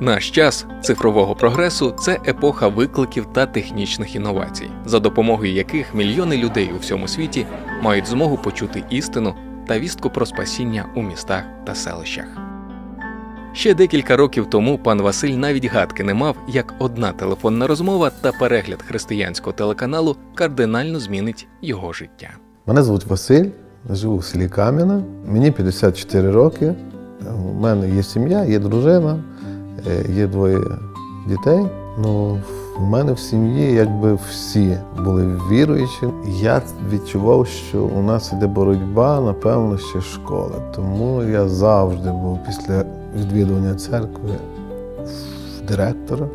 Наш час цифрового прогресу це епоха викликів та технічних інновацій, за допомогою яких мільйони людей у всьому світі мають змогу почути істину та вістку про спасіння у містах та селищах. Ще декілька років тому пан Василь навіть гадки не мав, як одна телефонна розмова та перегляд християнського телеканалу кардинально змінить його життя. Мене звуть Василь, живу в селі Кам'яна. Мені 54 роки. У мене є сім'я, є дружина, є двоє дітей. Ну, в мене в сім'ї якби всі були віруючі. Я відчував, що у нас іде боротьба, напевно, ще школи. Тому я завжди був після відвідування церкви в директора.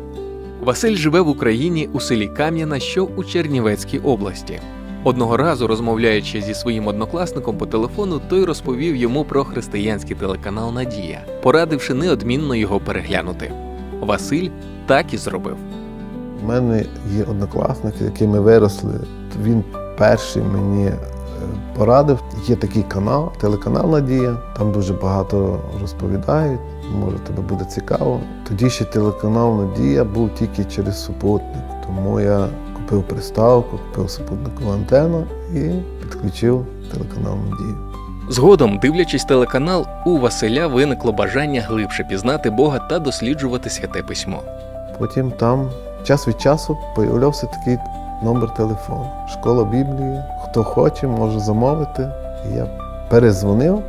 Василь живе в Україні у селі Кам'яна, що у Чернівецькій області. Одного разу, розмовляючи зі своїм однокласником по телефону, той розповів йому про християнський телеканал Надія, порадивши неодмінно його переглянути. Василь так і зробив. У мене є однокласник, з яким ми виросли. Він перший мені е, порадив. Є такий канал, телеканал Надія. Там дуже багато розповідають. Може, тебе буде цікаво. Тоді ще телеканал Надія був тільки через супутник. Тому я купив приставку, купив супутникову антенну і підключив телеканал Надія. Згодом, дивлячись телеканал, у Василя виникло бажання глибше пізнати Бога та досліджувати святе письмо. Потім там час від часу появлявся такий номер телефону. Школа Біблії. Хто хоче, може замовити. І я перезвонив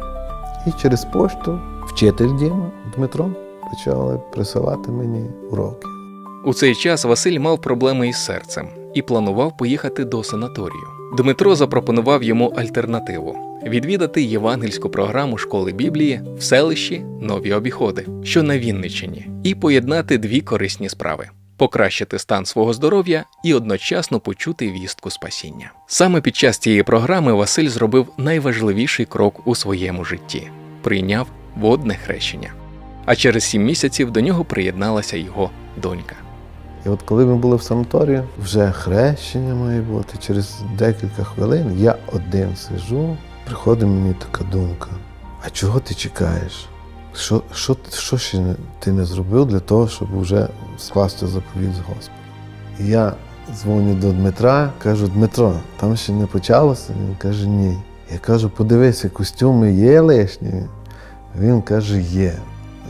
і через пошту вчитель Діма Дмитро почали присилати мені уроки. У цей час Василь мав проблеми із серцем і планував поїхати до санаторію. Дмитро запропонував йому альтернативу відвідати євангельську програму школи Біблії в селищі Нові Обіходи, що на Вінниччині, і поєднати дві корисні справи. Покращити стан свого здоров'я і одночасно почути вістку спасіння. Саме під час цієї програми Василь зробив найважливіший крок у своєму житті прийняв водне хрещення. А через сім місяців до нього приєдналася його донька. І от коли ми були в санаторії, вже хрещення має бути. Через декілька хвилин я один сижу, приходить мені така думка: а чого ти чекаєш? Що, що, що ще ти не зробив для того, щоб вже скласти заповідь з Господом? Я дзвоню до Дмитра, кажу, Дмитро, там ще не почалося. Він каже, ні. Я кажу, подивися, костюми є лишні. Він каже, є.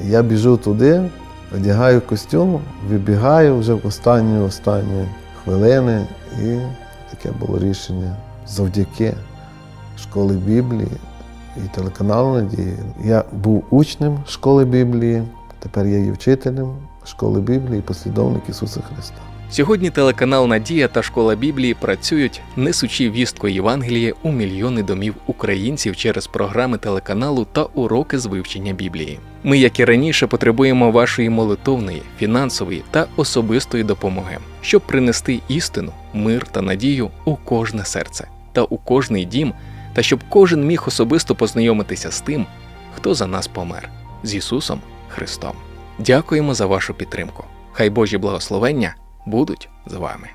Я біжу туди, одягаю костюм, вибігаю вже в останні останні хвилини, і таке було рішення завдяки школи Біблії і телеканалу Надії. Я був учнем школи Біблії, тепер я є вчителем школи Біблії послідовник Ісуса Христа. Сьогодні телеканал Надія та школа Біблії працюють, несучи вістку Євангелія у мільйони домів українців через програми телеканалу та уроки з вивчення Біблії. Ми, як і раніше, потребуємо вашої молитовної, фінансової та особистої допомоги, щоб принести істину, мир та надію у кожне серце та у кожний дім, та щоб кожен міг особисто познайомитися з тим, хто за нас помер з Ісусом Христом. Дякуємо за вашу підтримку. Хай Божі благословення будуть з вами.